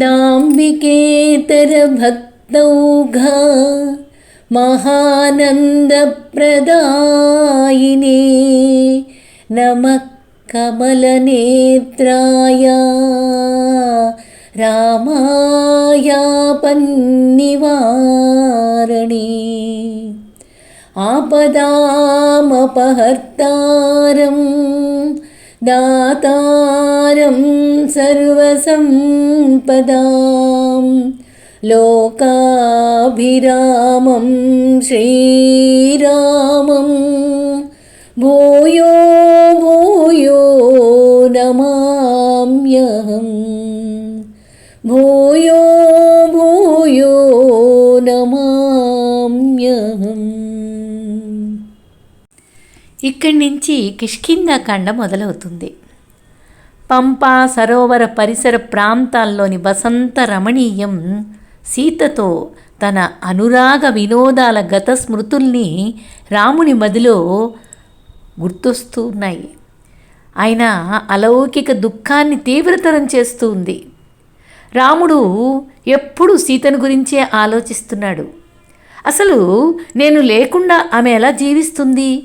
नाम्बिकेतरभक्तौघमहानन्दप्रदायिने नमः कमलनेत्राय रामाया रामायापन्निवारणि आपदामपहर्तारं दातारं सर्वसम्पदां लोकाभिरामं श्रीरामं भूयो ఇక్కడి నుంచి కిష్కిందాకాండ మొదలవుతుంది. పంపా సరోవర పరిసర ప్రాంతాల్లోని వసంత రమణీయం సీతతో తన అనురాగ వినోదాల గత స్మృతుల్ని రాముని మదిలో గుర్తొస్తూ ఉన్నాయి. ఆయన అలౌకిక దుఃఖాన్ని తీవ్రతరం చేస్తూ ఉంది. రాముడు ఎప్పుడు సీతను గురించే ఆలోచిస్తున్నాడు. అసలు నేను లేకుండా ఆమె ఎలా జీవిస్తుంది?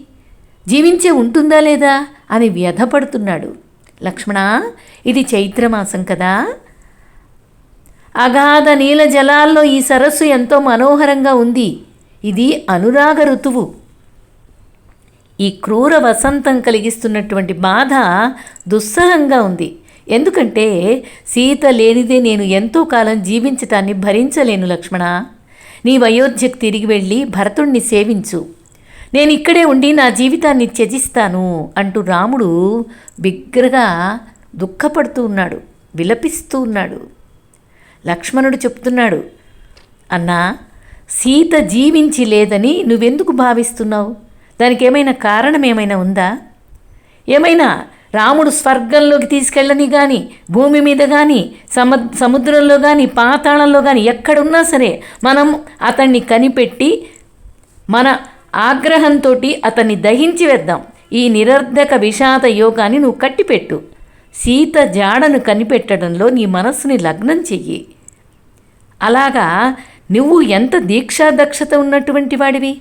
జీవించే ఉంటుందా లేదా అని వ్యధపడుతున్నాడు. లక్ష్మణ ఇది చైత్రమాసం కదా. అగాధ నీల జలాల్లో ఈ సరస్సు ఎంతో మనోహరంగా ఉంది. ఇది అనురాగ ఋతువు. ఈ క్రూర వసంతం కలిగిస్తున్నటువంటి బాధ దుస్సహంగా ఉంది. ఎందుకంటే సీత లేనిదే నేను ఎంతో కాలం జీవించటాన్ని భరించలేను లక్ష్మణ. నీ వయోధ్యకు తిరిగి వెళ్ళి భరతుణ్ణి సేవించు. నేను ఇక్కడే ఉండి నా జీవితాన్ని త్యజిస్తాను అంటూ రాముడు బిగ్గరగా దుఃఖపడుతూ ఉన్నాడు విలపిస్తూ ఉన్నాడు. లక్ష్మణుడు చెప్తున్నాడు అన్నా సీత జీవించి లేదని నువ్వెందుకు భావిస్తున్నావు? దానికి ఏమైనా కారణం ఏమైనా ఉందా? ఏమైనా రాముడు స్వర్గంలోకి తీసుకెళ్ళని కానీ భూమి మీద కానీ సమ సముద్రంలో కానీ పాతాళంలో కానీ ఎక్కడున్నా సరే మనం అతన్ని కనిపెట్టి మన ఆగ్రహంతో అతన్ని దహించి వేద్దాం. ఈ నిరర్ధక విషాద యోగాన్ని నువ్వు కట్టిపెట్టు. సీత జాడను కనిపెట్టడంలో నీ మనస్సుని లగ్నం చెయ్యి. అలాగా నువ్వు ఎంత దీక్షా దక్షత ఉన్నటువంటి వాడివి?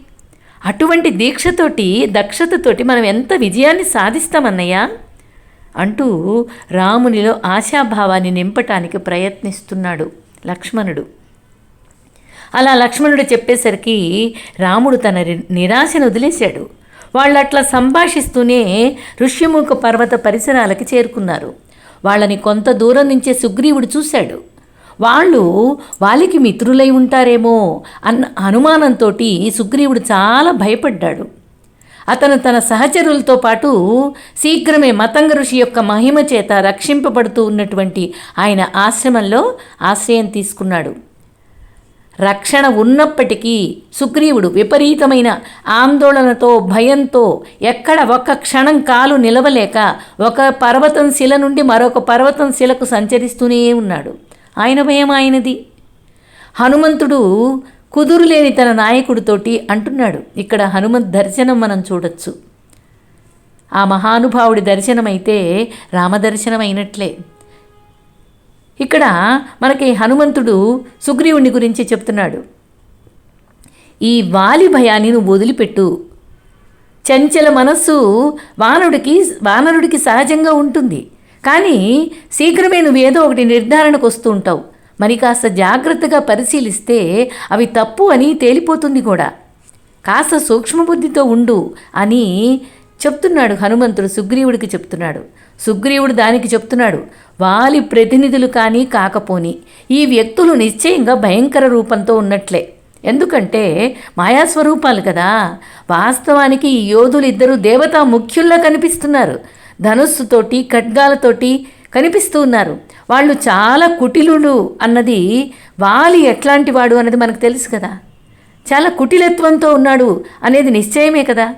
అటువంటి దీక్షతోటి దక్షతతోటి మనం ఎంత విజయాన్ని సాధిస్తామన్నయ్యా అంటూ రామునిలో ఆశాభావాన్ని నింపటానికి ప్రయత్నిస్తున్నాడు లక్ష్మణుడు. అలా లక్ష్మణుడు చెప్పేసరికి రాముడు తన నిరాశను వదిలేశాడు. వాళ్ళు అట్లా సంభాషిస్తూనే ఋష్యముఖ పర్వత పరిసరాలకి చేరుకున్నారు. వాళ్ళని కొంత దూరం నుంచే సుగ్రీవుడు చూశాడు. వాళ్ళు వాళ్ళకి మిత్రులై ఉంటారేమో అన్న అనుమానంతో సుగ్రీవుడు చాలా భయపడ్డాడు. అతను తన సహచరులతో పాటు శీఘ్రమే మతంగ ఋషి యొక్క మహిమ చేత రక్షింపబడుతూ ఉన్నటువంటి ఆయన ఆశ్రమంలో ఆశ్రయం తీసుకున్నాడు. రక్షణ ఉన్నప్పటికీ సుగ్రీవుడు విపరీతమైన ఆందోళనతో భయంతో ఎక్కడ ఒక్క క్షణం కాలు నిలవలేక ఒక పర్వతం శిల నుండి మరొక పర్వతం శిలకు సంచరిస్తూనే ఉన్నాడు. ఆయన భయం ఆయనది. హనుమంతుడు కుదురులేని తన నాయకుడితోటి అంటున్నాడు. ఇక్కడ హనుమంత్ దర్శనం మనం చూడొచ్చు. ఆ మహానుభావుడి దర్శనమైతే రామదర్శనం అయినట్లే ఇక్కడ మనకి హనుమంతుడు సుగ్రీవుని గురించి చెప్తున్నాడు. ఈ వాలి భయాన్ని నువ్వు వదిలిపెట్టు. చంచల మనస్సు వానరుడికి వానరుడికి సహజంగా ఉంటుంది. కానీ శీఘ్రమే నువ్వు ఏదో ఒకటి నిర్ధారణకు వస్తూ ఉంటావు. మరి కాస్త జాగ్రత్తగా పరిశీలిస్తే అవి తప్పు అని తేలిపోతుంది కూడా. కాస్త సూక్ష్మబుద్ధితో ఉండు అని చెప్తున్నాడు హనుమంతుడు సుగ్రీవుడికి చెప్తున్నాడు. సుగ్రీవుడు దానికి చెప్తున్నాడు వాలి ప్రతినిధులు కానీ కాకపోని ఈ వ్యక్తులు నిశ్చయంగా భయంకర రూపంతో ఉన్నట్లే. ఎందుకంటే మాయాస్వరూపాలు కదా. వాస్తవానికి ఈ యోధులు ఇద్దరు దేవతా ముఖ్యుల్లా కనిపిస్తున్నారు. ధనుస్సుతోటి ఖడ్గాలతోటి కనిపిస్తూ ఉన్నారు. వాళ్ళు చాలా కుటిలుడు అన్నది వాలి ఎట్లాంటి వాడు అన్నది మనకు తెలుసు కదా. చాలా కుటిలత్వంతో ఉన్నాడు అనేది నిశ్చయమే కదా.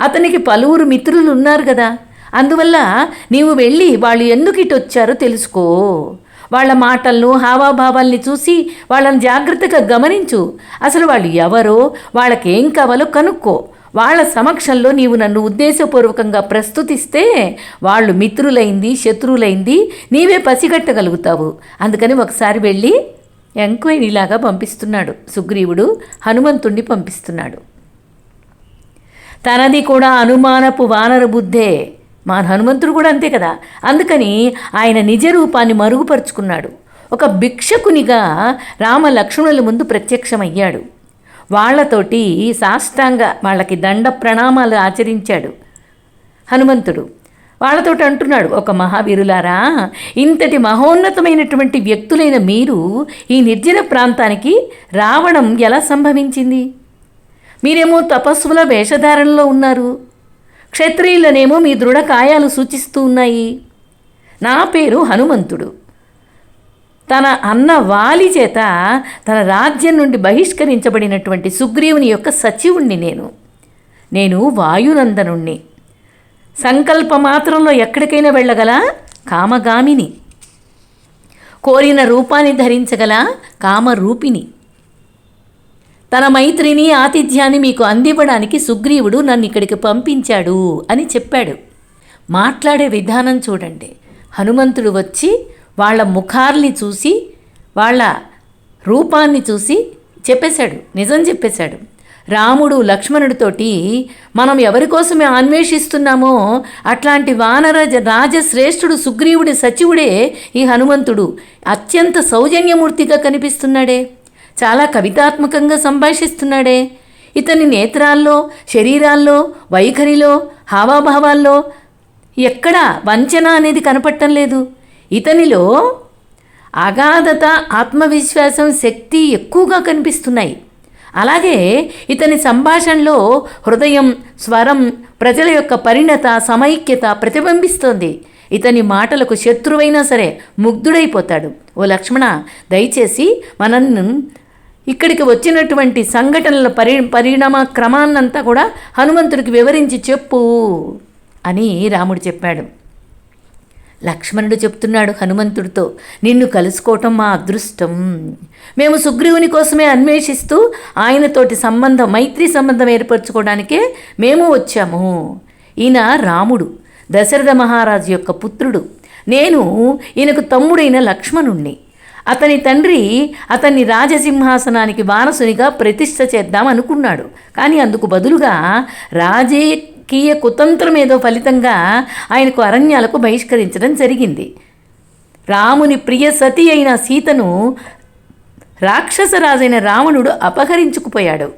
అతనికి పలువురు మిత్రులు ఉన్నారు కదా. అందువల్ల నీవు వెళ్ళి వాళ్ళు ఎందుకు ఇటు వచ్చారో తెలుసుకో. వాళ్ళ మాటలను హావాభావాల్ని చూసి వాళ్ళని జాగ్రత్తగా గమనించు. అసలు వాళ్ళు ఎవరో వాళ్ళకేం కావాలో కనుక్కో. వాళ్ళ సమక్షంలో నీవు నన్ను ఉద్దేశపూర్వకంగా ప్రస్తుతిస్తే వాళ్ళు మిత్రులైంది శత్రువులైంది నీవే పసిగట్టగలుగుతావు. అందుకని ఒకసారి వెళ్ళి ఎంక్వైరీలాగా పంపిస్తున్నాడు. సుగ్రీవుడు హనుమంతుణ్ణి పంపిస్తున్నాడు. తనది కూడా అనుమానపు వానర బుద్ధే. మా హనుమంతుడు కూడా అంతే కదా. అందుకని ఆయన నిజ రూపాన్ని మరుగుపరుచుకున్నాడు. ఒక భిక్షకునిగా రామ లక్ష్మణుల ముందు ప్రత్యక్షమయ్యాడు. వాళ్ళతోటి సాష్టాంగ వాళ్ళకి దండ ప్రణామాలు ఆచరించాడు హనుమంతుడు. వాళ్ళతోటి అంటున్నాడు ఒక మహావీరులారా ఇంతటి మహోన్నతమైనటువంటి వ్యక్తులైన మీరు ఈ నిర్జన ప్రాంతానికి రావడం ఎలా సంభవించింది? మీరేమో తపస్సుల వేషధారణలో ఉన్నారు. క్షత్రియులనేమో మీ దృఢ కాయాలు సూచిస్తూ ఉన్నాయి. నా పేరు హనుమంతుడు. తన అన్న వాలి చేత తన రాజ్యం నుండి బహిష్కరించబడినటువంటి సుగ్రీవుని యొక్క సచివుణ్ణి నేను. నేను వాయునందనుణ్ణి. సంకల్ప మాత్రంలో ఎక్కడికైనా వెళ్ళగల కామగామిని. కోరిన రూపాన్ని ధరించగల కామరూపిణి. తన మైత్రిని ఆతిథ్యాన్ని మీకు అందివ్వడానికి సుగ్రీవుడు నన్ను ఇక్కడికి పంపించాడు అని చెప్పాడు. మాట్లాడే విధానం చూడండి. హనుమంతుడు వచ్చి వాళ్ళ ముఖాల్ని చూసి వాళ్ళ రూపాన్ని చూసి చెప్పేశాడు. నిజం చెప్పేశాడు. రాముడు లక్ష్మణుడితోటి మనం ఎవరి కోసమే అన్వేషిస్తున్నామో అట్లాంటి వానరజ రాజశ్రేష్ఠుడు సుగ్రీవుడి సచివుడే ఈ హనుమంతుడు. అత్యంత సౌజన్యమూర్తిగా కనిపిస్తున్నాడే. చాలా కవితాత్మకంగా సంభాషిస్తున్నాడే. ఇతని నేత్రాల్లో శరీరాల్లో వైఖరిలో హావాభావాల్లో ఎక్కడ వంచన అనేది కనపడటం లేదు. ఇతనిలో అగాధత ఆత్మవిశ్వాసం శక్తి ఎక్కువగా కనిపిస్తున్నాయి. అలాగే ఇతని సంభాషణలో హృదయం స్వరం ప్రజల యొక్క పరిణత సమైక్యత ప్రతిబింబిస్తోంది. ఇతని మాటలకు శత్రువైనా సరే ముగ్ధుడైపోతాడు. ఓ లక్ష్మణ దయచేసి మనల్ని ఇక్కడికి వచ్చినటువంటి సంఘటనల పరి పరిణామ క్రమాన్నంతా కూడా హనుమంతుడికి వివరించి చెప్పు అని రాముడు చెప్పాడు. లక్ష్మణుడు చెప్తున్నాడు హనుమంతుడితో నిన్ను కలుసుకోవటం మా అదృష్టం. మేము సుగ్రీవుని కోసమే అన్వేషిస్తూ ఆయనతోటి సంబంధం మైత్రి సంబంధం ఏర్పరచుకోవడానికే మేము వచ్చాము. ఈయన రాముడు దశరథ మహారాజు యొక్క పుత్రుడు. నేను ఈయనకు తమ్ముడైన లక్ష్మణుణ్ణి. అతని తండ్రి అతన్ని రాజసింహాసనానికి వారసునిగా ప్రతిష్ట చేద్దాం అనుకున్నాడు. కానీ అందుకు బదులుగా రాజకీయ కుతంత్రం ఏదో ఫలితంగా ఆయనకు అరణ్యాలకు బహిష్కరించడం జరిగింది. రాముని ప్రియ సతి అయిన సీతను రాక్షసరాజైన రావణుడు అపహరించుకుపోయాడు.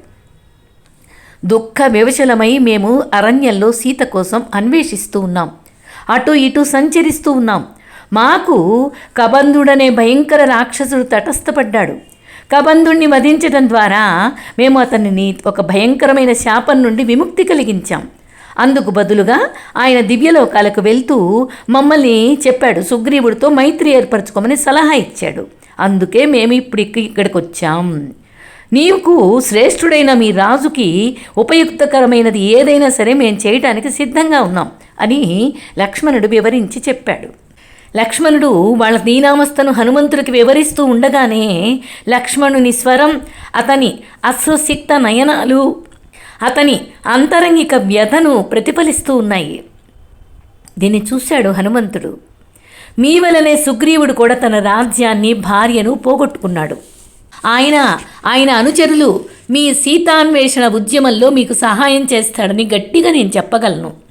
దుఃఖ వివశలమై మేము అరణ్యంలో సీత కోసం అన్వేషిస్తూ ఉన్నాం. అటు ఇటు సంచరిస్తూ ఉన్నాం. మాకు కబంధుడనే భయంకర రాక్షసుడు తటస్థపడ్డాడు. కబంధుణ్ణి వధించడం ద్వారా మేము అతనిని ఒక భయంకరమైన శాపం నుండి విముక్తి కలిగించాం. అందుకు బదులుగా ఆయన దివ్యలోకాలకు వెళ్తూ మమ్మల్ని చెప్పాడు సుగ్రీవుడితో మైత్రి ఏర్పరచుకోమని సలహా ఇచ్చాడు. అందుకే మేము ఇప్పుడు ఇక్కడికి వచ్చాం నీకు శ్రేష్ఠుడైన మీ రాజుకి ఉపయుక్తకరమైనది ఏదైనా సరే మేము చేయటానికి సిద్ధంగా ఉన్నాం అని లక్ష్మణుడు వివరించి చెప్పాడు. లక్ష్మణుడు వాళ్ళ దీనావస్థను హనుమంతుడికి వివరిస్తూ ఉండగానే లక్ష్మణుని స్వరం అతని అశ్వసిక్త నయనాలు అతని అంతరంగిక వ్యధను ప్రతిఫలిస్తూ ఉన్నాయి. దీన్ని చూశాడు హనుమంతుడు. మీ వలనే సుగ్రీవుడు కూడా తన రాజ్యాన్ని భార్యను పోగొట్టుకున్నాడు. ఆయన ఆయన అనుచరులు మీ సీతాన్వేషణ ఉద్యమంలో మీకు సహాయం చేస్తాడని గట్టిగా నేను చెప్పగలను.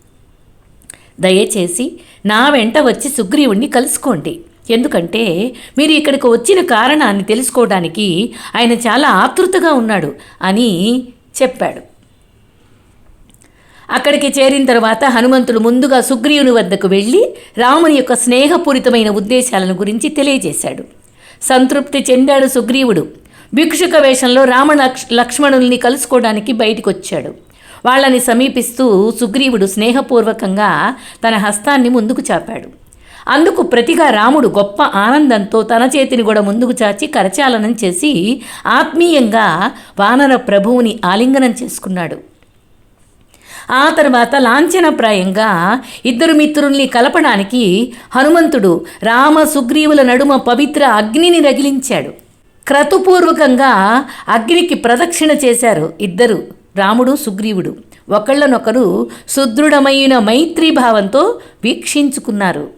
దయచేసి నా వెంట వచ్చి సుగ్రీవుణ్ణి కలుసుకోండి. ఎందుకంటే మీరు ఇక్కడికి వచ్చిన కారణాన్ని తెలుసుకోవడానికి ఆయన చాలా ఆతృతగా ఉన్నాడు అని చెప్పాడు. అక్కడికి చేరిన తర్వాత హనుమంతుడు ముందుగా సుగ్రీవుని వద్దకు వెళ్ళి రాముని యొక్క స్నేహపూరితమైన ఉద్దేశాలను గురించి తెలియజేశాడు. సంతృప్తి చెందాడు సుగ్రీవుడు. భిక్షుక వేషంలో రామ లక్ష్మణుల్ని కలుసుకోవడానికి బయటికి వచ్చాడు వాళ్ళని సమీపిస్తూ సుగ్రీవుడు స్నేహపూర్వకంగా తన హస్తాన్ని ముందుకు చాపాడు. అందుకు ప్రతిగా రాముడు గొప్ప ఆనందంతో తన చేతిని కూడా ముందుకు చాచి కరచాలనం చేసి ఆత్మీయంగా వానర ప్రభువుని ఆలింగనం చేసుకున్నాడు. ఆ తర్వాత లాంఛనప్రాయంగా ఇద్దరు మిత్రుల్ని కలపడానికి హనుమంతుడు రామ సుగ్రీవుల నడుమ పవిత్ర అగ్నిని రగిలించాడు. క్రతుపూర్వకంగా అగ్నికి ప్రదక్షిణ చేశారు ఇద్దరు. రాముడు సుగ్రీవుడు. ఒకళ్ళనొకరు సుదృఢమైన మైత్రీ భావంతో వీక్షించుకున్నారు.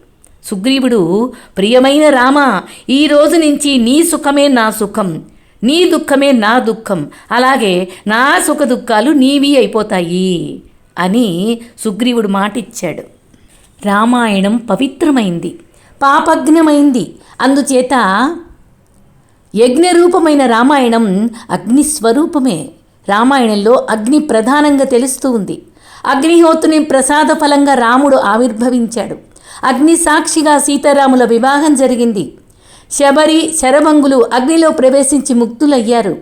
సుగ్రీవుడు ప్రియమైన రామ ఈ రోజు నుంచి నీ సుఖమే నా సుఖం. నీ దుఃఖమే నా దుఃఖం. అలాగే నా సుఖ దుఃఖాలు నీవి అయిపోతాయి అని సుగ్రీవుడు మాటిచ్చాడు. రామాయణం పవిత్రమైంది. పాపజ్ఞమైంది అందుచేత యజ్ఞరూపమైన రామాయణం అగ్నిస్వరూపమే. రామాయణంలో అగ్ని ప్రధానంగా తెలుస్తూ ఉంది. అగ్నిహోత్రుని ప్రసాద ఫలంగా రాముడు ఆవిర్భవించాడు. అగ్ని సాక్షిగా సీతారాముల వివాహం జరిగింది. శబరి శరభంగులు అగ్నిలో ప్రవేశించి ముక్తులయ్యారు.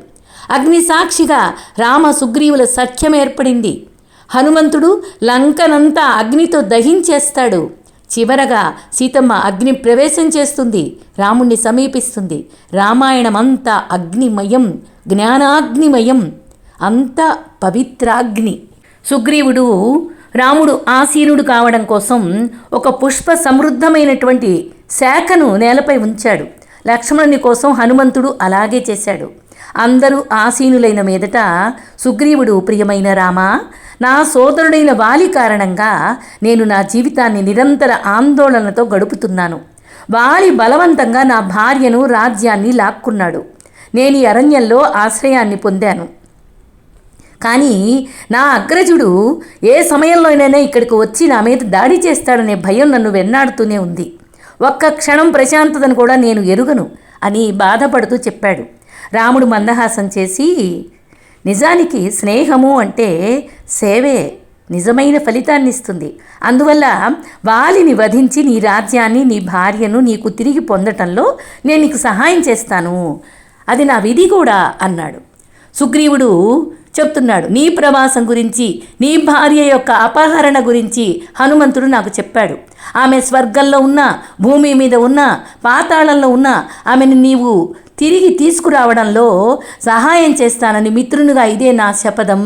అగ్ని సాక్షిగా రామ సుగ్రీవుల సఖ్యం ఏర్పడింది. హనుమంతుడు లంకనంతా అగ్నితో దహించేస్తాడు. చివరగా సీతమ్మ అగ్ని ప్రవేశం చేస్తుంది. రాముణ్ణి సమీపిస్తుంది. రామాయణం అంతా అగ్నిమయం జ్ఞానాగ్నిమయం. అంతా పవిత్రాగ్ని. సుగ్రీవుడు రాముడు ఆసీనుడు కావడం కోసం ఒక పుష్ప సమృద్ధమైనటువంటి శాఖను నేలపై ఉంచాడు. లక్ష్మణుని కోసం హనుమంతుడు అలాగే చేశాడు. అందరూ ఆసీనులైన మీదట సుగ్రీవుడు ప్రియమైన రామా నా సోదరుడైన వాలి కారణంగా నేను నా జీవితాన్ని నిరంతర ఆందోళనతో గడుపుతున్నాను. వాలి బలవంతంగా నా భార్యను రాజ్యాన్ని లాక్కున్నాడు. నేను ఈ అరణ్యంలో ఆశ్రయాన్ని పొందాను. కానీ నా అగ్రజుడు ఏ సమయంలోనైనా ఇక్కడికి వచ్చి నా మీద దాడి చేస్తాడనే భయం నన్ను వెన్నాడుతూనే ఉంది. ఒక్క క్షణం ప్రశాంతతను కూడా నేను ఎరుగను అని బాధపడుతూ చెప్పాడు. రాముడు మందహాసం చేసి నిజానికి స్నేహము అంటే సేవే నిజమైన ఫలితాన్ని ఇస్తుంది అందువల్ల వాలిని వధించి నీ రాజ్యాన్ని నీ భార్యను నీకు తిరిగి పొందటంలో నేను నీకు సహాయం చేస్తాను. అది నా విధి కూడా అన్నాడు. సుగ్రీవుడు చెప్తున్నాడు. నీ ప్రవాసం గురించి నీ భార్య యొక్క అపహరణ గురించి హనుమంతుడు నాకు చెప్పాడు. ఆమె స్వర్గంలో ఉన్న భూమి మీద ఉన్న పాతాళంలో ఉన్న ఆమెను నీవు తిరిగి తీసుకురావడంలో సహాయం చేస్తానని మిత్రునిగా ఇదే నా శపథం.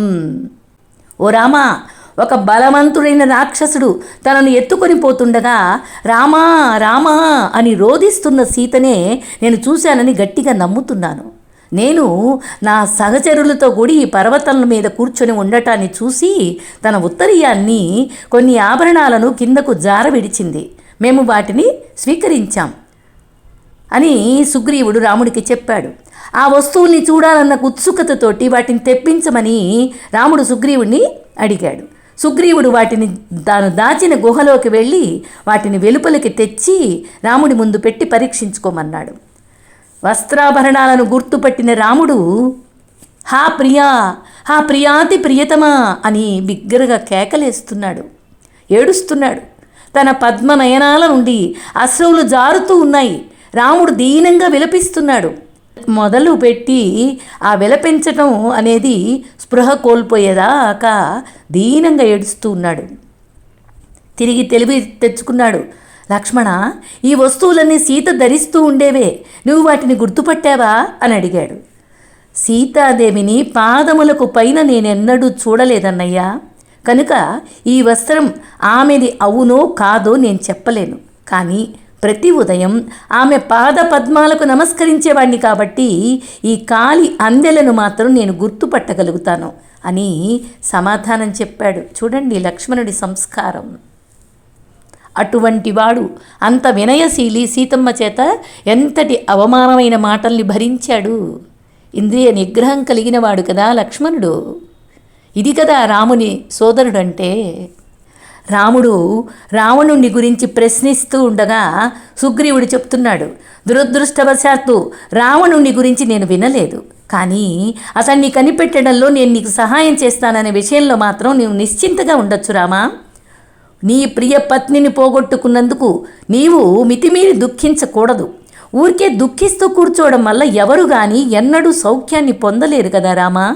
ఓ రామా ఒక బలవంతుడైన రాక్షసుడు తనను ఎత్తుకొని పోతుండగా రామా రామా అని రోధిస్తున్న సీతనే నేను చూశానని గట్టిగా నమ్ముతున్నాను. నేను నా సహచరులతో కూడి ఈ పర్వతాల మీద కూర్చొని ఉండటాన్ని చూసి తన ఉత్తరీయాన్ని కొన్ని ఆభరణాలను కిందకు జార విడిచింది. మేము వాటిని స్వీకరించాం అని సుగ్రీవుడు రాముడికి చెప్పాడు. ఆ వస్తువుల్ని చూడాలన్న ఉత్సుకతతోటి వాటిని తెప్పించమని రాముడు సుగ్రీవుడిని అడిగాడు. సుగ్రీవుడు వాటిని తాను దాచిన గుహలోకి వెళ్ళి వాటిని వెలుపలికి తెచ్చి రాముడి ముందు పెట్టి పరీక్షించుకోమన్నాడు. వస్త్రాభరణాలను గుర్తుపట్టిన రాముడు హా ప్రియా హా ప్రియాతి ప్రియతమా అని బిగ్గరగా కేకలేస్తున్నాడు. ఏడుస్తున్నాడు. తన పద్మ నయనాల నుండి అశ్రువులు జారుతూ ఉన్నాయి. రాముడు దీనంగా విలపిస్తున్నాడు. మొదలు పెట్టి ఆ విలపించటం అనేది స్పృహ కోల్పోయేదాకా దీనంగా ఏడుస్తూ ఉన్నాడు. తిరిగి తెలివి తెచ్చుకున్నాడు. లక్ష్మణ ఈ వస్తువులన్నీ సీత ధరిస్తూ ఉండేవే నువ్వు వాటిని గుర్తుపట్టావా? అని అడిగాడు. సీతాదేవిని పాదములకు పైన నేనెన్నడూ చూడలేదన్నయ్యా. కనుక ఈ వస్త్రం ఆమెది అవునో కాదో నేను చెప్పలేను. కానీ ప్రతి ఉదయం ఆమె పాద పద్మాలకు నమస్కరించేవాణ్ణి కాబట్టి ఈ కాలి అందెలను మాత్రం నేను గుర్తుపట్టగలుగుతాను అని సమాధానం చెప్పాడు. చూడండి లక్ష్మణుడి సంస్కారం. అటువంటి వాడు అంత వినయశీలి సీతమ్మ చేత ఎంతటి అవమానమైన మాటల్ని భరించాడు. ఇంద్రియ నిగ్రహం కలిగిన వాడు కదా లక్ష్మణుడు. ఇది కదా రాముని సోదరుడంటే. రాముడు రావణుని గురించి ప్రశ్నిస్తూ ఉండగా సుగ్రీవుడు చెప్తున్నాడు దురదృష్టవశాత్తు రావణుని గురించి నేను వినలేదు. కానీ అతన్ని కనిపెట్టడంలో నేను నీకు సహాయం చేస్తాననే విషయంలో మాత్రం నీవు నిశ్చింతగా ఉండొచ్చు రామా? నీ ప్రియ పత్నిని పోగొట్టుకున్నందుకు నీవు మితిమీరి దుఃఖించకూడదు. ఊరికే దుఃఖిస్తూ కూర్చోవడం వల్ల ఎవరు గాని ఎన్నడూ సౌఖ్యాన్ని పొందలేరు కదా రామా?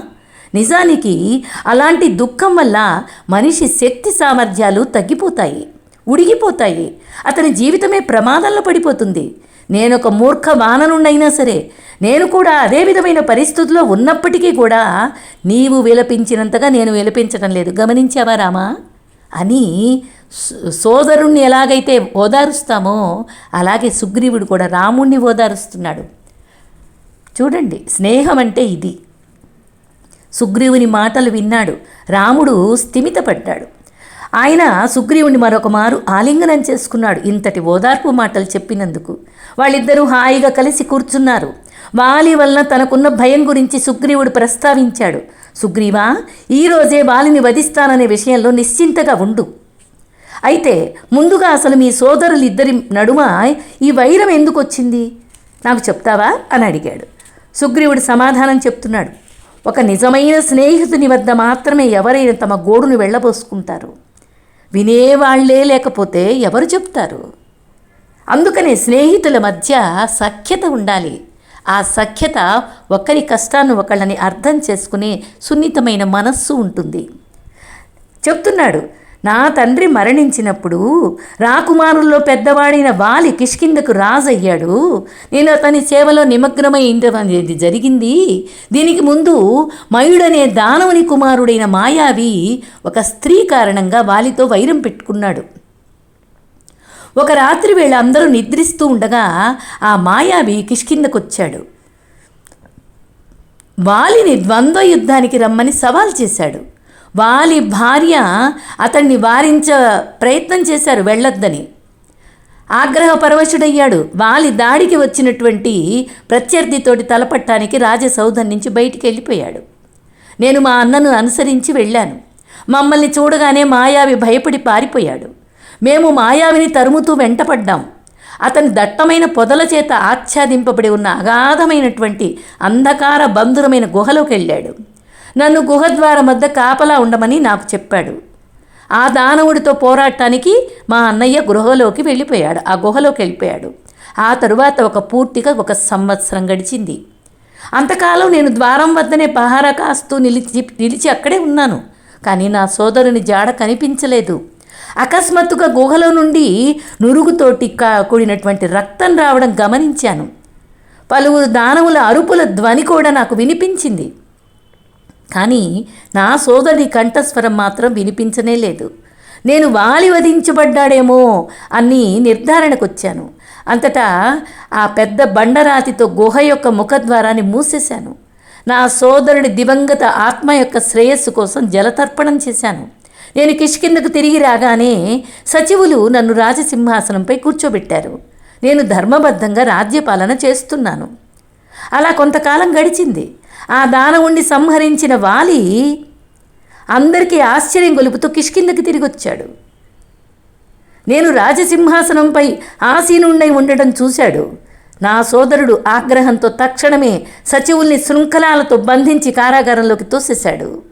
నిజానికి అలాంటి దుఃఖం వల్ల మనిషి శక్తి సామర్థ్యాలు తగ్గిపోతాయి ఉడిగిపోతాయి. అతని జీవితమే ప్రమాదంలో పడిపోతుంది. నేనొక మూర్ఖ వాననుండైనా సరే నేను కూడా అదే విధమైన పరిస్థితుల్లో ఉన్నప్పటికీ కూడా నీవు విలపించినంతగా నేను విలపించడం లేదు. గమనించావా రామా? అని సోదరుణ్ణి ఎలాగైతే ఓదారుస్తామో అలాగే సుగ్రీవుడు కూడా రాముణ్ణి ఓదారుస్తున్నాడు. చూడండి స్నేహం అంటే ఇది. సుగ్రీవుని మాటలు విన్నాడు రాముడు స్థిమితపడ్డాడు. ఆయన సుగ్రీవుని మరొక మారు ఆలింగనం చేసుకున్నాడు ఇంతటి ఓదార్పు మాటలు చెప్పినందుకు. వాళ్ళిద్దరూ హాయిగా కలిసి కూర్చున్నారు. వాలి వలన తనకున్న భయం గురించి సుగ్రీవుడు ప్రస్తావించాడు. సుగ్రీవా ఈరోజే వాలిని వధిస్తాననే విషయంలో నిశ్చింతగా ఉండు. అయితే ముందుగా అసలు మీ సోదరులిద్దరి నడుమ ఈ వైరం ఎందుకు వచ్చింది నాకు చెప్తావా? అని అడిగాడు. సుగ్రీవుడు సమాధానం చెప్తున్నాడు. ఒక నిజమైన స్నేహితుని వద్ద మాత్రమే ఎవరైనా తమ గోడును వెళ్ళబోసుకుంటారు. వినేవాళ్ళే లేకపోతే ఎవరు చెప్తారు? అందుకనే స్నేహితుల మధ్య సఖ్యత ఉండాలి. ఆ సఖ్యత ఒకరి కష్టాన్ని ఒకళ్ళని అర్థం చేసుకునే సున్నితమైన మనస్సు ఉంటుంది. చెప్తున్నాడు. నా తండ్రి మరణించినప్పుడు రాకుమారుల్లో పెద్దవాడైన వాలి కిష్కిందకు రాజయ్యాడు. నేను అతని సేవలో నిమగ్నమై అనేది జరిగింది. దీనికి ముందు మయుడనే దానవుని కుమారుడైన మాయావి ఒక స్త్రీ కారణంగా వాలితో వైరం పెట్టుకున్నాడు. ఒక రాత్రి వేళ అందరూ నిద్రిస్తూ ఉండగా ఆ మాయావి కిష్కిందకొచ్చాడు వాలిని ద్వంద్వ యుద్ధానికి రమ్మని సవాల్ చేశాడు. వాలి భార్య అతన్ని వారించ ప్రయత్నం చేశారు వెళ్ళొద్దని. ఆగ్రహ పరవశుడయ్యాడు. వాలి దాడికి వచ్చినటువంటి ప్రత్యర్థితోటి తలపట్టానికి రాజసౌధం నుంచి బయటికి వెళ్ళిపోయాడు నేను మా అన్నను అనుసరించి వెళ్ళాను. మమ్మల్ని చూడగానే మాయావి భయపడి పారిపోయాడు. మేము మాయావిని తరుముతూ వెంటపడ్డాం. అతని దట్టమైన పొదల చేత ఆచ్ఛాదింపబడి ఉన్న అగాధమైనటువంటి అంధకార బంధురమైన గుహలోకి వెళ్ళాడు నన్ను గుహద్వారం వద్ద కాపలా ఉండమని నాకు చెప్పాడు. ఆ దానవుడితో పోరాటానికి మా అన్నయ్య గృహలోకి వెళ్ళిపోయాడు. ఆ గుహలోకి వెళ్ళిపోయాడు. ఆ తరువాత ఒక పూర్తిగా ఒక సంవత్సరం గడిచింది. అంతకాలం నేను ద్వారం వద్దనే పహారా కాస్తూ నిలిచి నిలిచి అక్కడే ఉన్నాను. కానీ నా సోదరుని జాడ కనిపించలేదు. అకస్మాత్తుగా గుహలో నుండి నురుగుతోటి కూడినటువంటి రక్తం రావడం గమనించాను. పలువురు దానవుల అరుపుల ధ్వని కూడా నాకు వినిపించింది. కానీ నా సోదరుడి కంఠస్వరం మాత్రం వినిపించనే లేదు. నేను వాలి వధించబడ్డాడేమో అని నిర్ధారణకొచ్చాను. అంతటా ఆ పెద్ద బండరాతితో గుహ యొక్క ముఖద్వారాన్ని మూసేశాను. నా సోదరుడి దివంగత ఆత్మ యొక్క శ్రేయస్సు కోసం జలతర్పణం చేశాను. నేను కిష్కిందకు తిరిగి రాగానే సచివులు నన్ను రాజసింహాసనంపై కూర్చోబెట్టారు. నేను ధర్మబద్ధంగా రాజ్యపాలన చేస్తున్నాను. అలా కొంతకాలం గడిచింది. ఆ దానవుణ్ణి సంహరించిన వాలి అందరికీ ఆశ్చర్యం గొలుపుతూ కిష్కిందకి తిరిగి వచ్చాడు నేను రాజసింహాసనంపై ఆసీనుండై ఉండటం చూశాడు. నా సోదరుడు ఆగ్రహంతో తక్షణమే సచివుల్ని శృంఖలాలతో బంధించి కారాగారంలోకి తోసేశాడు.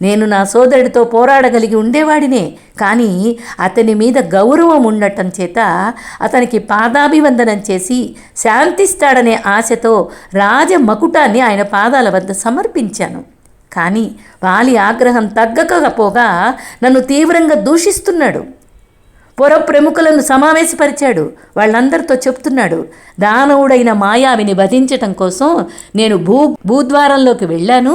నేను నా సోదరుడితో పోరాడగలిగి ఉండేవాడినే. కానీ అతని మీద గౌరవం ఉండటం చేత అతనికి పాదాభివందనం చేసి శాంతిస్తాడనే ఆశతో రాజ మకుటాన్ని ఆయన పాదాల వద్ద సమర్పించాను. కానీ వాలి ఆగ్రహం తగ్గకపోగా నన్ను తీవ్రంగా దూషిస్తున్నాడు. పొర ప్రముఖులను సమావేశపరిచాడు. వాళ్ళందరితో చెప్తున్నాడు దానవుడైన మాయావిని వధించటం కోసం నేను భూ భూద్వారంలోకి వెళ్ళాను.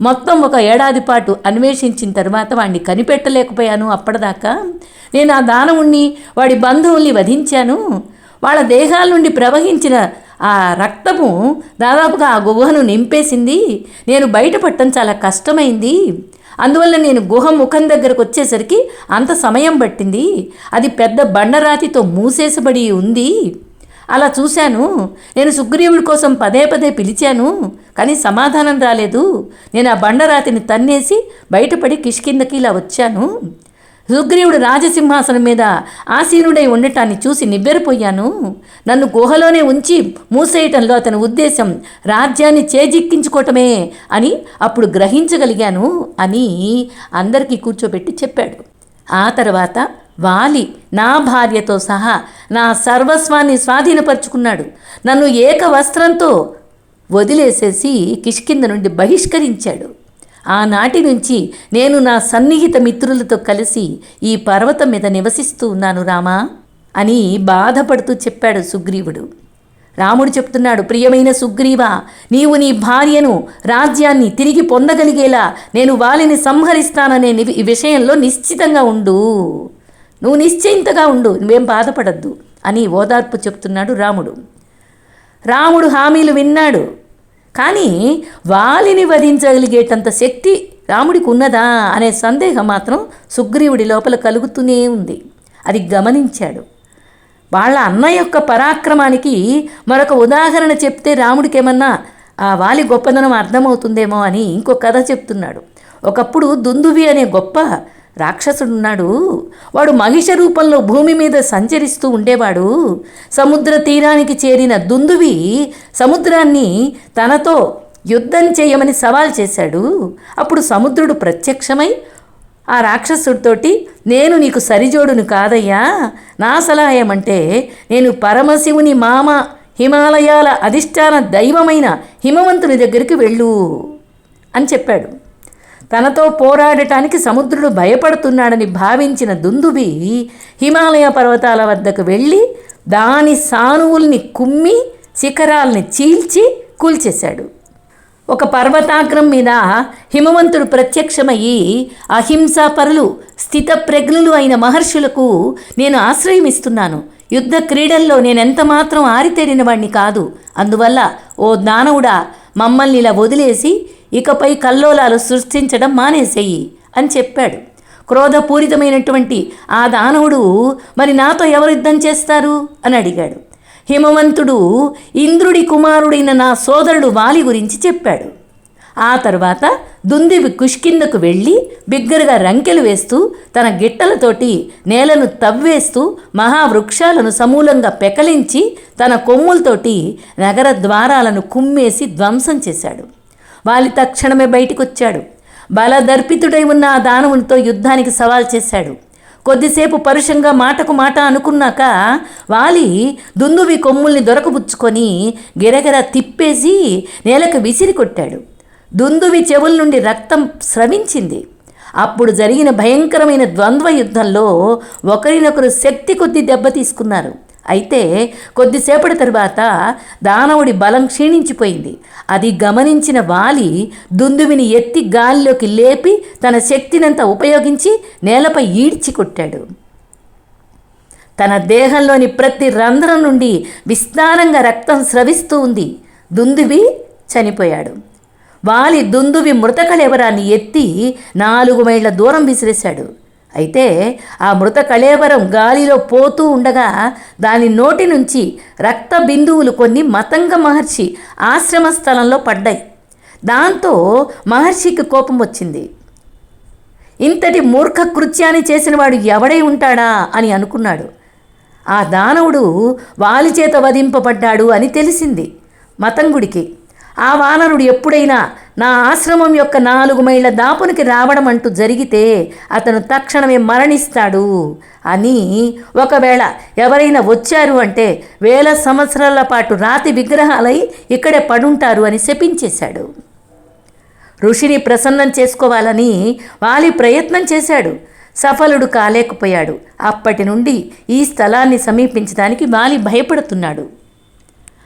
మొత్తం ఒక ఏడాది పాటు అన్వేషించిన తర్వాత వాడిని కనిపెట్టలేకపోయాను అప్పటిదాకా. నేను ఆ దానవుణ్ణి వాడి బంధువుల్ని వధించాను. వాళ్ళ దేహాల నుండి ప్రవహించిన ఆ రక్తము దాదాపుగా ఆ గుహను నింపేసింది. నేను బయటపడటం చాలా కష్టమైంది. అందువల్ల నేను గుహ ముఖం దగ్గరకు వచ్చేసరికి అంత సమయం పట్టింది. అది పెద్ద బండరాతితో మూసేసబడి ఉంది. అలా చూశాను. నేను సుగ్రీవుడి కోసం పదే పదే పిలిచాను. కానీ సమాధానం రాలేదు. నేను ఆ బండరాతిని తన్నేసి బయటపడి కిష్కిందకి ఇలా వచ్చాను. సుగ్రీవుడు రాజసింహాసనం మీద ఆసీనుడై ఉండటాన్ని చూసి నివ్వెరపోయాను నన్ను గుహలోనే ఉంచి మూసేయటంలో అతని ఉద్దేశం రాజ్యాన్ని చేజిక్కించుకోవటమే అని అప్పుడు గ్రహించగలిగాను అని అందరికీ కూర్చోబెట్టి చెప్పాడు. ఆ తర్వాత వాలి. నా భార్యతో సహా నా సర్వస్వాన్ని స్వాధీనపరుచుకున్నాడు. నన్ను ఏక వస్త్రంతో వదిలేసేసి కిష్కింద నుండి బహిష్కరించాడు. ఆనాటి నుంచి నేను నా సన్నిహిత మిత్రులతో కలిసి ఈ పర్వతం మీద నివసిస్తూ ఉన్నాను రామా అని బాధపడుతూ చెప్పాడు సుగ్రీవుడు. రాముడు చెప్తున్నాడు ప్రియమైన సుగ్రీవా నీవు నీ భార్యను రాజ్యాన్ని తిరిగి పొందగలిగేలా నేను వాలిని సంహరిస్తాననే ఈ విషయంలో నిశ్చితంగా ఉండు. నువ్వు నిశ్చయింతగా ఉండు నువ్వేం బాధపడద్దు అని ఓదార్పు చెప్తున్నాడు రాముడు. రాముడు హామీలు విన్నాడు. కానీ వాలిని వధించగలిగేటంత శక్తి రాముడికి ఉన్నదా అనే సందేహం మాత్రం సుగ్రీవుడి లోపల కలుగుతూనే ఉంది. అది గమనించాడు. వాళ్ళ అన్న యొక్క పరాక్రమానికి మరొక ఉదాహరణ చెప్తే రాముడికేమన్నా ఆ వాలి గొప్పదనం అర్థమవుతుందేమో అని ఇంకో కథ చెప్తున్నాడు. ఒకప్పుడు దుందువి అనే గొప్ప రాక్షసుడున్నాడు. వాడు మహిష రూపంలో భూమి మీద సంచరిస్తూ ఉండేవాడు. సముద్ర తీరానికి చేరిన దుందువి సముద్రాన్ని తనతో యుద్ధం చేయమని సవాల్ చేశాడు. అప్పుడు సముద్రుడు ప్రత్యక్షమై ఆ రాక్షసుడితోటి నేను నీకు సరిజోడును కాదయ్యా. నా సలహా ఏమంటే నేను పరమశివుని మామ హిమాలయాల అధిష్టాన దైవమైన హిమవంతుని దగ్గరికి వెళ్ళు అని చెప్పాడు. తనతో పోరాడటానికి సముద్రుడు భయపడుతున్నాడని భావించిన దుందుబి హిమాలయ పర్వతాల వద్దకు వెళ్ళి దాని సానువుల్ని కుమ్మి శిఖరాల్ని చీల్చి కూల్చేశాడు. ఒక పర్వతాగ్రం మీద హిమవంతుడు ప్రత్యక్షమయ్యి అహింసాపరులు స్థితప్రజ్ఞులు అయిన మహర్షులకు నేను ఆశ్రయం ఇస్తున్నాను యుద్ధ క్రీడల్లో నేనెంత మాత్రం ఆరితేరిన వాణ్ణి కాదు. అందువల్ల ఓ దానవుడా మమ్మల్ని ఇలా వదిలేసి ఇకపై కల్లోలాలు సృష్టించడం మానేసేయి అని చెప్పాడు. క్రోధపూరితమైనటువంటి ఆ దానవుడు మరి నాతో ఎవరు యుద్ధం చేస్తారు? అని అడిగాడు. హిమవంతుడు ఇంద్రుడి కుమారుడైన నా సోదరుడు వాలి గురించి చెప్పాడు. ఆ తర్వాత దుందివి కుష్కిందకు వెళ్ళి బిగ్గరగా రంకెలు వేస్తూ తన గిట్టలతోటి నేలను తవ్వేస్తూ మహావృక్షాలను సమూలంగా పెకలించి తన కొమ్ములతోటి నగర ద్వారాలను కుమ్మేసి ధ్వంసం చేశాడు. వాలి తక్షణమే బయటికొచ్చాడు. బలదర్పితుడై ఉన్న ఆ దానవునితో యుద్ధానికి సవాల్ చేశాడు. కొద్దిసేపు పరుషంగా మాటకు మాట అనుకున్నాక వాలి దుందువి కొమ్ముల్ని దొరకబుచ్చుకొని గిరగిర తిప్పేసి నేలకు విసిరి కొట్టాడు. దుందువి చెవుల నుండి రక్తం స్రవించింది. అప్పుడు జరిగిన భయంకరమైన ద్వంద్వ యుద్ధంలో ఒకరినొకరు శక్తి కొద్ది దెబ్బ తీసుకున్నారు అయితే కొద్దిసేపటి తరువాత దానవుడి బలం క్షీణించిపోయింది. అది గమనించిన వాలి దుందువిని ఎత్తి గాలిలోకి లేపి తన శక్తినంతా ఉపయోగించి నేలపై ఈడ్చి కొట్టాడు. తన దేహంలోని ప్రతి రంధ్రం నుండి విస్తారంగా రక్తం స్రవిస్తూ ఉంది. దుందువి చనిపోయాడు. వాలి దుందువి మృతకళేవరాన్ని ఎత్తి నాలుగు మైళ్ళ దూరం విసిరేశాడు. అయితే ఆ మృత కళేవరం గాలిలో పోతూ ఉండగా దాని నోటి నుంచి రక్త బిందువులు కొన్ని మతంగ మహర్షి ఆశ్రమ స్థలంలో పడ్డాయి. దాంతో మహర్షికి కోపం వచ్చింది. ఇంతటి మూర్ఖ కృత్యాన్ని చేసినవాడు ఎవడై ఉంటాడా అని అనుకున్నాడు. ఆ దానవుడు వాలి చేత వధింపబడ్డాడు అని తెలిసింది మతంగుడికి. ఆ వానరుడు ఎప్పుడైనా నా ఆశ్రమం యొక్క నాలుగు మైళ్ళ దాపునికి రావడం అంటూ జరిగితే అతను తక్షణమే మరణిస్తాడు. అని ఒకవేళ ఎవరైనా వచ్చారు అంటే వేల సంవత్సరాల పాటు రాతి విగ్రహాలై ఇక్కడే పడుంటారు అని శపించేశాడు. ఋషిని ప్రసన్నం చేసుకోవాలని వాలి ప్రయత్నం చేశాడు. సఫలుడు కాలేకపోయాడు. అప్పటి నుండి ఈ స్థలాన్ని సమీపించడానికి వాలి భయపడుతున్నాడు.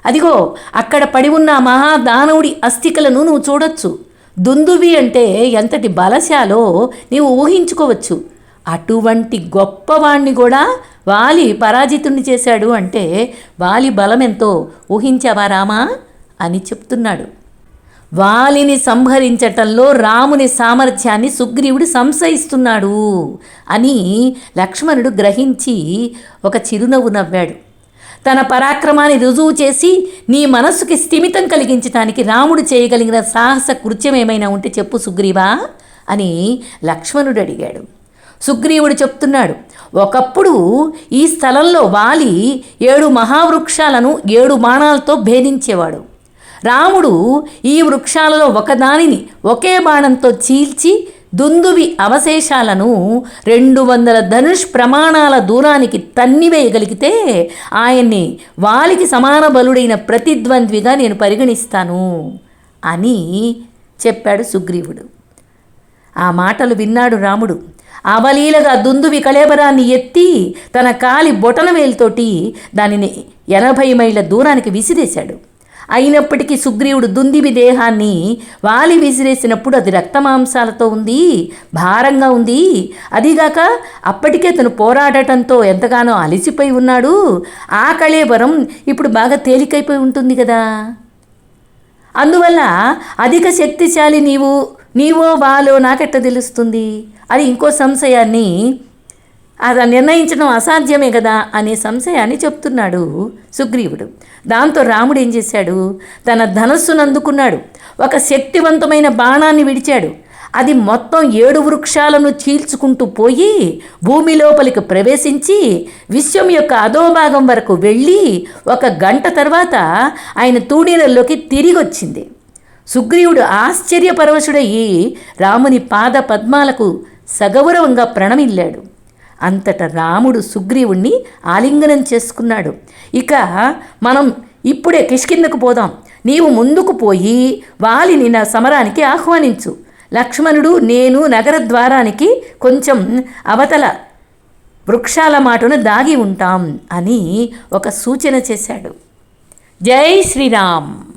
అదిగో అక్కడ పడి ఉన్న మహాదానవుడి అస్థికలను నువ్వు చూడొచ్చు. దుందువి అంటే ఎంతటి బలశాలో నీవు ఊహించుకోవచ్చు. అటువంటి గొప్పవాణ్ణి కూడా వాలి పరాజితుణ్ణి చేశాడు అంటే వాలి బలమెంతో ఊహించావా రామా? అని చెప్తున్నాడు. వాలిని సంహరించటంలో రాముని సామర్థ్యాన్ని సుగ్రీవుడు సంశయిస్తున్నాడు అని లక్ష్మణుడు గ్రహించి ఒక చిరునవ్వు నవ్వాడు. తన పరాక్రమాన్ని రుజువు చేసి నీ మనస్సుకి స్థిమితం కలిగించటానికి రాముడు చేయగలిగిన సాహస కృత్యం ఏమైనా ఉంటే చెప్పు సుగ్రీవా అని లక్ష్మణుడు అడిగాడు. సుగ్రీవుడు చెప్తున్నాడు ఒకప్పుడు ఈ స్థలంలో వాలి ఏడు మహావృక్షాలను ఏడు బాణాలతో భేదించేవాడు. రాముడు ఈ వృక్షాలలో ఒకదానిని ఒకే బాణంతో చీల్చి దుందువి అవశేషాలను రెండు వందల ధనుష్ ప్రమాణాల దూరానికి తన్నివేయగలిగితే ఆయన్ని వాలికి సమాన బలుడైన ప్రతిద్వంద్విగా నేను పరిగణిస్తాను అని చెప్పాడు సుగ్రీవుడు. ఆ మాటలు విన్నాడు రాముడు. అవలీలగా దుందువి కళేబరాన్ని ఎత్తి తన కాలి బొటనవేలుతోటి దానిని ఎనభై మైళ్ళ దూరానికి విసిరేశాడు. అయినప్పటికీ సుగ్రీవుడు దుందివి దేహాన్ని వాలి విసిరేసినప్పుడు అది రక్తమాంసాలతో ఉంది భారంగా ఉంది. అదిగాక అప్పటికే తను పోరాడటంతో ఎంతగానో అలిసిపోయి ఉన్నాడు. ఆ కళేబరం ఇప్పుడు బాగా తేలికైపోయి ఉంటుంది కదా. అందువల్ల అధిక శక్తిశాలి నీవు నీవో వాలో నాకెట్ట తెలుస్తుంది? అది ఇంకో సంశయాన్ని అది నిర్ణయించడం అసాధ్యమే కదా అనే సంశయాన్ని చెప్తున్నాడు సుగ్రీవుడు. దాంతో రాముడు ఏం చేశాడు? తన ధనస్సును అందుకున్నాడు. ఒక శక్తివంతమైన బాణాన్ని విడిచాడు. అది మొత్తం ఏడు వృక్షాలను చీల్చుకుంటూ పోయి భూమి లోపలికి ప్రవేశించి విశ్వం యొక్క అధోభాగం వరకు వెళ్ళి ఒక గంట తర్వాత ఆయన తూణీలలోకి తిరిగి వచ్చింది సుగ్రీవుడు ఆశ్చర్యపరవశుడయ్యి రాముని పాద పద్మాలకు సగౌరవంగా ప్రణమిల్లాడు. అంతట రాముడు సుగ్రీవుణ్ణి ఆలింగనం చేసుకున్నాడు. ఇక మనం ఇప్పుడే కిష్కిందకు పోదాం. నీవు ముందుకు పోయి వాలిని నా సమరానికి ఆహ్వానించు. లక్ష్మణుడు నేను నగర ద్వారానికి కొంచెం అవతల వృక్షాల మాటను దాగి ఉంటాం అని ఒక సూచన చేశాడు. జై శ్రీరామ్.